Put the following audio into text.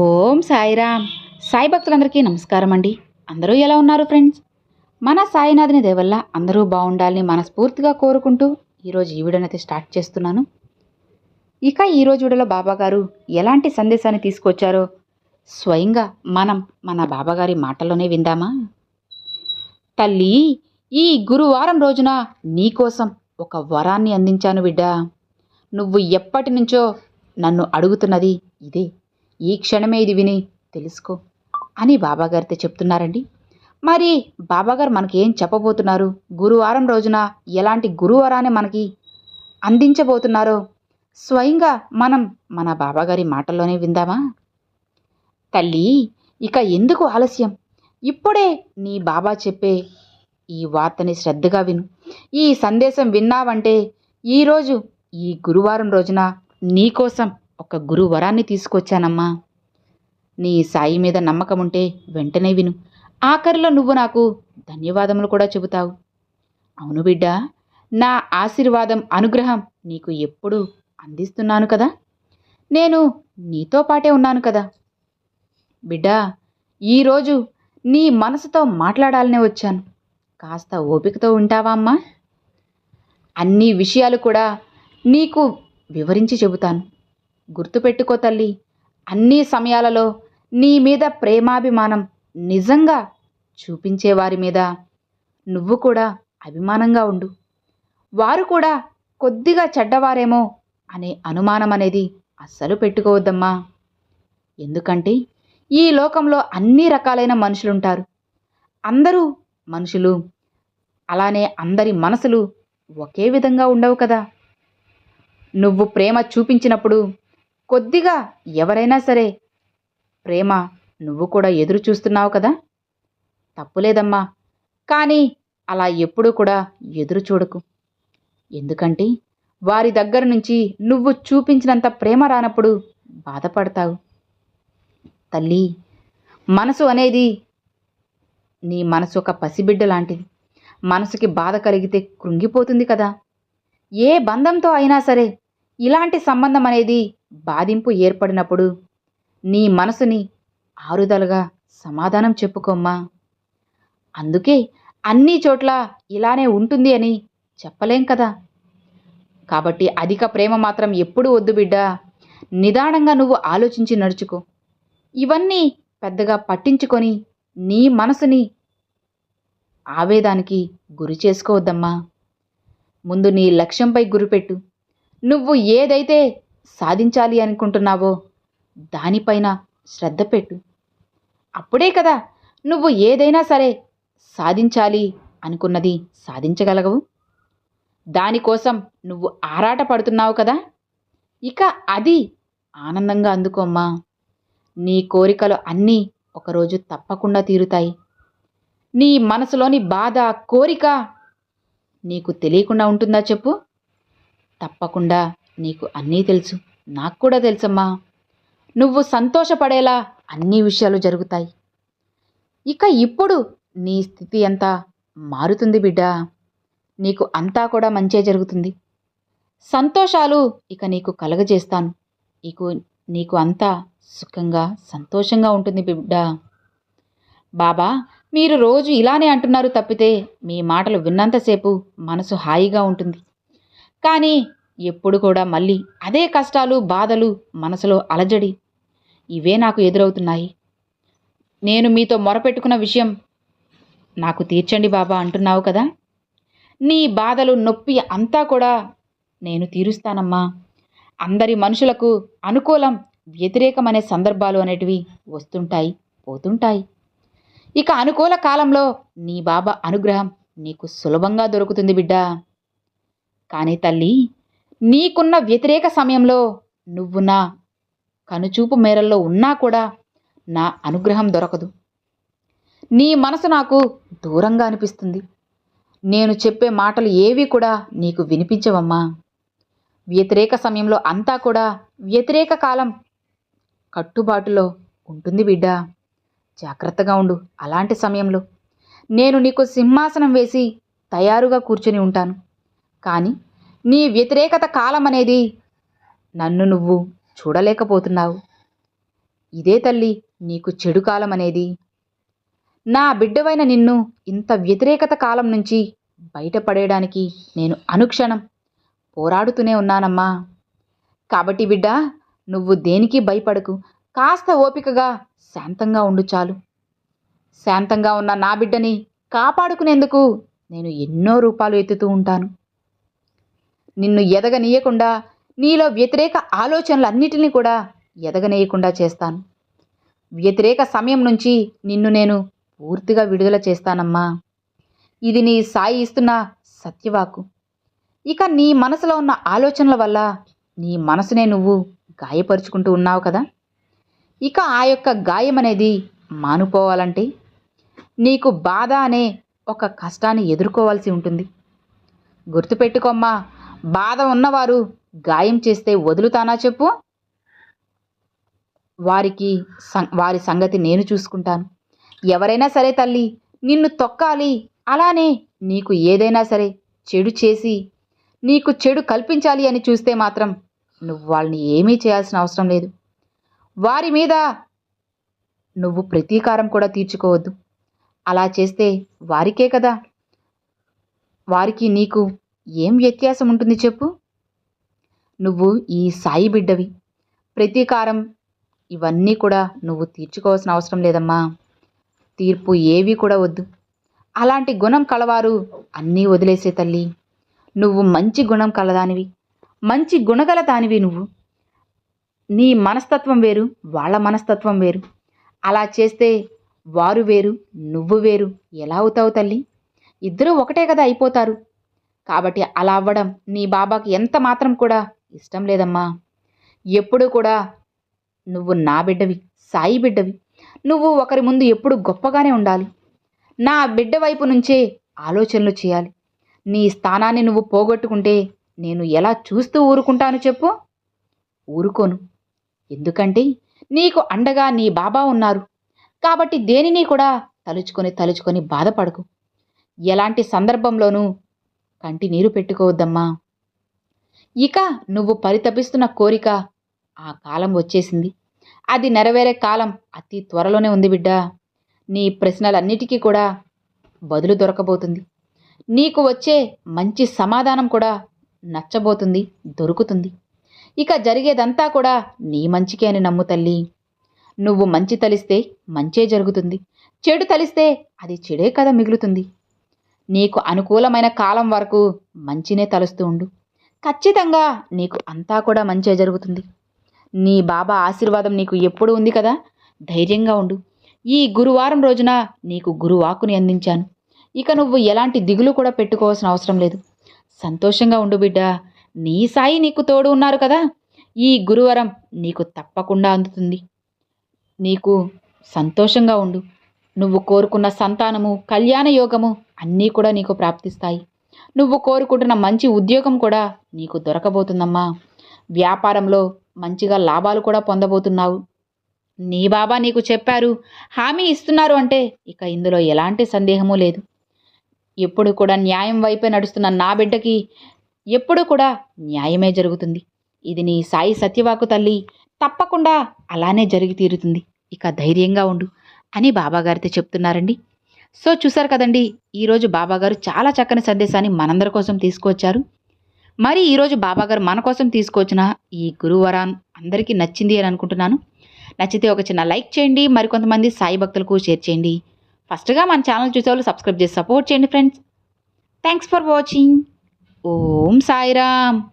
ఓం సాయిరామ్. సాయి భక్తులందరికీ నమస్కారం అండి అందరూ ఎలా ఉన్నారు ఫ్రెండ్స్? మన సాయినాథుని దేవల్ల అందరూ బాగుండాలని మనస్ఫూర్తిగా కోరుకుంటూ ఈరోజు ఈ వీడియోనైతే స్టార్ట్ చేస్తున్నాను. ఇక ఈరోజు వీడియోలో బాబాగారు ఎలాంటి సందేశాన్ని తీసుకొచ్చారో స్వయంగా మనం మన బాబాగారి మాటల్లోనే విందామా? తల్లి ఈ గురువారం రోజున నీకోసం ఒక వరాన్ని అందించాను బిడ్డా. నువ్వు ఎప్పటి నుంచో నన్ను అడుగుతున్నది ఇదే. ఈ క్షణమే ఇది విని తెలుసుకో అని బాబాగారితో చెప్తున్నారండి. మరి బాబాగారు మనకి ఏం చెప్పబోతున్నారు? గురువారం రోజున ఎలాంటి గురువారాన్ని మనకి అందించబోతున్నారో స్వయంగా మనం మన బాబాగారి మాటల్లోనే విందామా? తల్లి ఇక ఎందుకు ఆలస్యం? ఇప్పుడే నీ బాబా చెప్పే ఈ వార్తని శ్రద్ధగా విను. ఈ సందేశం విన్నావంటే ఈరోజు ఈ గురువారం రోజున నీకోసం ఒక గురువరాన్ని తీసుకొచ్చానమ్మా. నీ సాయి మీద నమ్మకం ఉంటే వెంటనే విను. ఆఖరిలో నువ్వు నాకు ధన్యవాదములు కూడా చెబుతావు. అవును బిడ్డ నా ఆశీర్వాదం అనుగ్రహం నీకు ఎప్పుడు అందిస్తున్నాను కదా? నేను నీతో పాటే ఉన్నాను కదా? బిడ్డా ఈరోజు నీ మనసుతో మాట్లాడాలనే వచ్చాను. కాస్త ఓపికతో ఉంటావా అమ్మా? అన్ని విషయాలు కూడా నీకు వివరించి చెబుతాను. గుర్తుపెట్టుకో తల్లి. అన్ని సమయాలలో నీ మీద ప్రేమాభిమానం నిజంగా చూపించే వారి మీద. నువ్వు కూడా అభిమానంగా ఉండు. వారు కూడా కొద్దిగా చెడ్డవారేమో అనే అనుమానం అనేది అస్సలు పెట్టుకోవద్దమ్మా. ఎందుకంటే ఈ లోకంలో అన్ని రకాలైన మనుషులుంటారు. అందరూ మనుషులు. అలానే అందరి మనసులు ఒకే విధంగా ఉండవు కదా. నువ్వు ప్రేమ చూపించినప్పుడు కొద్దిగా ఎవరైనా సరే. ప్రేమ నువ్వు కూడా ఎదురు చూస్తున్నావు కదా? తప్పులేదమ్మా. కానీ అలా ఎప్పుడూ కూడా ఎదురు చూడకు. ఎందుకంటే వారి దగ్గర నుంచి నువ్వు చూపించినంత ప్రేమ రానప్పుడు బాధపడతావు. తల్లి మనసు అనేది నీ మనసు ఒక పసిబిడ్డ లాంటిది. మనసుకి బాధ కలిగితే కృంగిపోతుంది కదా? ఏ బంధంతో అయినా సరే ఇలాంటి సంబంధం అనేది బాధింపు ఏర్పడినప్పుడు నీ మనసుని ఆరుదలుగా సమాధానం చెప్పుకోమ్మా. అందుకే అన్ని చోట్ల ఇలానే ఉంటుంది అని చెప్పలేం కదా. కాబట్టి అధిక ప్రేమ మాత్రం ఎప్పుడు వద్దు బిడ్డా. నిదానంగా నువ్వు ఆలోచించి నడుచుకో. ఇవన్నీ పెద్దగా పట్టించుకొని నీ మనసుని ఆవేదానికి గురి చేసుకోవద్దమ్మా. ముందు నీ లక్ష్యంపై గురిపెట్టు. నువ్వు ఏదైతే సాధించాలి అనుకుంటున్నావో? దానిపైన శ్రద్ధ పెట్టు. అప్పుడే కదా నువ్వు ఏదైనా సరే సాధించాలి అనుకున్నది సాధించగలగవు దానికోసం నువ్వు ఆరాట పడుతున్నావు కదా? ఇక అది ఆనందంగా అందుకోమ్మా నీ కోరికలు అన్నీ ఒకరోజు తప్పకుండా తీరుతాయి. నీ మనసులోని బాధ కోరిక నీకు తెలియకుండా ఉంటుందా చెప్పు? తప్పకుండా నీకు అన్నీ తెలుసు. నాకు కూడా తెలుసమ్మా. నువ్వు సంతోషపడేలా అన్ని విషయాలు జరుగుతాయి. ఇక ఇప్పుడు నీ స్థితి అంతా మారుతుంది బిడ్డా. నీకు అంతా కూడా మంచే జరుగుతుంది. సంతోషాలు ఇక నీకు కలగజేస్తాను. నీకు నీకు అంతా సుఖంగా సంతోషంగా ఉంటుంది బిడ్డ. బాబా మీరు రోజు ఇలానే అంటున్నారు తప్పితే మీ మాటలు విన్నంతసేపు మనసు హాయిగా ఉంటుంది. కానీ ఎప్పుడు కూడా మళ్ళీ అదే కష్టాలు బాధలు మనసులో అలజడి. ఇవే నాకు ఎదురవుతున్నాయి. నేను మీతో మొరపెట్టుకున్న విషయం నాకు తీర్చండి బాబా అంటున్నావు కదా. నీ బాధలు నొప్పి అంతా కూడా నేను తీరుస్తానమ్మా. అందరి మనుషులకు అనుకూలం వ్యతిరేకమనే సందర్భాలు అనేటివి వస్తుంటాయి పోతుంటాయి. ఇక అనుకూల కాలంలో నీ బాబా అనుగ్రహం నీకు సులభంగా దొరుకుతుంది బిడ్డా. కానీ తల్లి నీకున్న వ్యతిరేక సమయంలో నువ్వు నా కనుచూపు మేరల్లో ఉన్నా కూడా నా అనుగ్రహం దొరకదు. నీ మనసు నాకు దూరంగా అనిపిస్తుంది. నేను చెప్పే మాటలు ఏవి కూడా నీకు వినిపించవమ్మా. వ్యతిరేక సమయంలో అంతా కూడా వ్యతిరేక కాలం కట్టుబాటులో ఉంటుంది బిడ్డ. జాగ్రత్తగా ఉండు అలాంటి సమయంలో. నేను నీకు సింహాసనం వేసి తయారుగా కూర్చొని ఉంటాను. కానీ నీ వ్యతిరేకత కాలం అనేది నన్ను నువ్వు చూడలేకపోతున్నావు. ఇదే తల్లి నీకు చెడు కాలం అనేది నా బిడ్డవైన నిన్ను ఇంత వ్యతిరేకత కాలం నుంచి బయటపడేయడానికి నేను అనుక్షణం పోరాడుతూనే ఉన్నానమ్మా. కాబట్టి బిడ్డ నువ్వు దేనికి భయపడకు? కాస్త ఓపికగా శాంతంగా ఉండు చాలు. శాంతంగా ఉన్న నా బిడ్డని కాపాడుకునేందుకు నేను ఎన్నో రూపాలు ఎత్తుతూ ఉంటాను. నిన్ను ఎదగనీయకుండా నీలో వ్యతిరేక ఆలోచనలన్నిటినీ కూడా ఎదగనీయకుండా చేస్తాను. వ్యతిరేక సమయం నుంచి నిన్ను నేను పూర్తిగా విడుదల చేస్తానమ్మా. ఇది నీ సాయి ఇస్తున్న సత్యవాకు ఇక నీ మనసులో ఉన్న ఆలోచనల వల్ల నీ మనసునే నువ్వు గాయపరుచుకుంటూ ఉన్నావు కదా? ఇక ఆ యొక్క గాయం అనేది మానుకోవాలంటే నీకు బాధ అనే ఒక కష్టాన్ని ఎదుర్కోవాల్సి ఉంటుంది. గుర్తుపెట్టుకోమ్మా బాధ ఉన్నవారు గాయం చేస్తే వదులుతానా చెప్పు? వారికి సం వారి సంగతి నేను చూసుకుంటాను. ఎవరైనా సరే తల్లి నిన్ను తొక్కాలి అలానే నీకు ఏదైనా సరే చెడు చేసి నీకు చెడు కల్పించాలి అని చూస్తే మాత్రం నువ్వు వాళ్ళని ఏమీ చేయాల్సిన అవసరం లేదు. వారి మీద నువ్వు ప్రతీకారం కూడా తీర్చుకోవద్దు. అలా చేస్తే వారికే కదా. వారికి నీకు ఏం వ్యత్యాసం ఉంటుంది చెప్పు? నువ్వు ఈ సాయి బిడ్డవి. ప్రతీకారం ఇవన్నీ కూడా నువ్వు తీర్చుకోవాల్సిన అవసరం లేదమ్మా. తీర్పు ఏవి కూడా వద్దు. అలాంటి గుణం కలవారు అన్నీ వదిలేసే తల్లి. నువ్వు మంచి గుణం కలదానివి. మంచి గుణగల దానివి నువ్వు. నీ మనస్తత్వం వేరు వాళ్ళ మనస్తత్వం వేరు. అలా చేస్తే వారు వేరు నువ్వు వేరు. ఎలా అవుతావు తల్లి? ఇద్దరూ ఒకటే కదా అయిపోతారు. కాబట్టి అలా అవ్వడం నీ బాబాకి ఎంత మాత్రం కూడా ఇష్టం లేదమ్మా. ఎప్పుడు కూడా నువ్వు నా బిడ్డవి సాయి బిడ్డవి. నువ్వు ఒకరి ముందు ఎప్పుడు గొప్పగానే ఉండాలి. నా బిడ్డ వైపు నుంచే ఆలోచనలు చేయాలి. నీ స్థానాన్ని నువ్వు పోగొట్టుకుంటే నేను ఎలా చూస్తూ ఊరుకుంటాను చెప్పు? ఊరుకోను. ఎందుకంటే నీకు అండగా నీ బాబా ఉన్నారు. కాబట్టి దేనిని కూడా తలుచుకొని తలుచుకొని బాధపడకు. ఎలాంటి సందర్భంలోనూ కంటి నీరు పెట్టుకోవద్దమ్మా. ఇక నువ్వు పరితపిస్తున్న కోరిక ఆ కాలం వచ్చేసింది. అది నెరవేరే కాలం అతి త్వరలోనే ఉంది బిడ్డ. నీ ప్రశ్నలన్నిటికీ కూడా బదులు దొరకబోతుంది. నీకు వచ్చే మంచి సమాధానం కూడా నచ్చబోతుంది దొరుకుతుంది. ఇక జరిగేదంతా కూడా నీ మంచికే అని నమ్ము తల్లి. నువ్వు మంచి తలిస్తే మంచే జరుగుతుంది. చెడు తలిస్తే అది చెడే కదా మిగులుతుంది. నీకు అనుకూలమైన కాలం వరకు మంచినే తలుస్తూ ఉండు. ఖచ్చితంగా నీకు అంతా కూడా మంచే జరుగుతుంది. నీ బాబా ఆశీర్వాదం నీకు ఎప్పుడు ఉంది కదా? ధైర్యంగా ఉండు. ఈ గురువారం రోజున నీకు గురువాకుని అందించాను. ఇక నువ్వు ఎలాంటి దిగులు కూడా పెట్టుకోవాల్సిన అవసరం లేదు. సంతోషంగా ఉండు బిడ్డ. నీ సాయి నీకు తోడు ఉన్నారు కదా? ఈ గురువరం నీకు తప్పకుండా అందుతుంది. నీకు సంతోషంగా ఉండు. నువ్వు కోరుకున్న సంతానము కళ్యాణ యోగము అన్నీ కూడా నీకు ప్రాప్తిస్తాయి. నువ్వు కోరుకుంటున్న మంచి ఉద్యోగం కూడా నీకు దొరకబోతుందమ్మా. వ్యాపారంలో మంచిగా లాభాలు కూడా పొందబోతున్నావు. నీ బాబా నీకు చెప్పారు హామీ ఇస్తున్నారు అంటే ఇక ఇందులో ఎలాంటి సందేహమూ లేదు. ఎప్పుడు కూడా న్యాయం వైపే నడుస్తున్న నా బిడ్డకి ఎప్పుడు కూడా న్యాయమే జరుగుతుంది. ఇది నీ సాయి సత్యవాకు తల్లి తప్పకుండా అలానే జరిగి తీరుతుంది. ఇక ధైర్యంగా ఉండు. అని బాబాగారితో చెప్తున్నారండి. సో చూసారు కదండి ఈరోజు బాబాగారు చాలా చక్కని సందేశాన్ని మనందరి కోసం తీసుకువచ్చారు. మరి ఈరోజు బాబాగారు మన కోసం తీసుకొచ్చిన ఈ గురువరాన్ అందరికీ నచ్చింది అని అనుకుంటున్నాను. నచ్చితే ఒక చిన్న లైక్ చేయండి మరికొంతమంది సాయి భక్తులకు షేర్ చేయండి. ఫస్ట్గా మన ఛానల్ చూసేవాళ్ళు సబ్స్క్రైబ్ చేసి సపోర్ట్ చేయండి friends. Thanks for watching. Om Sairam.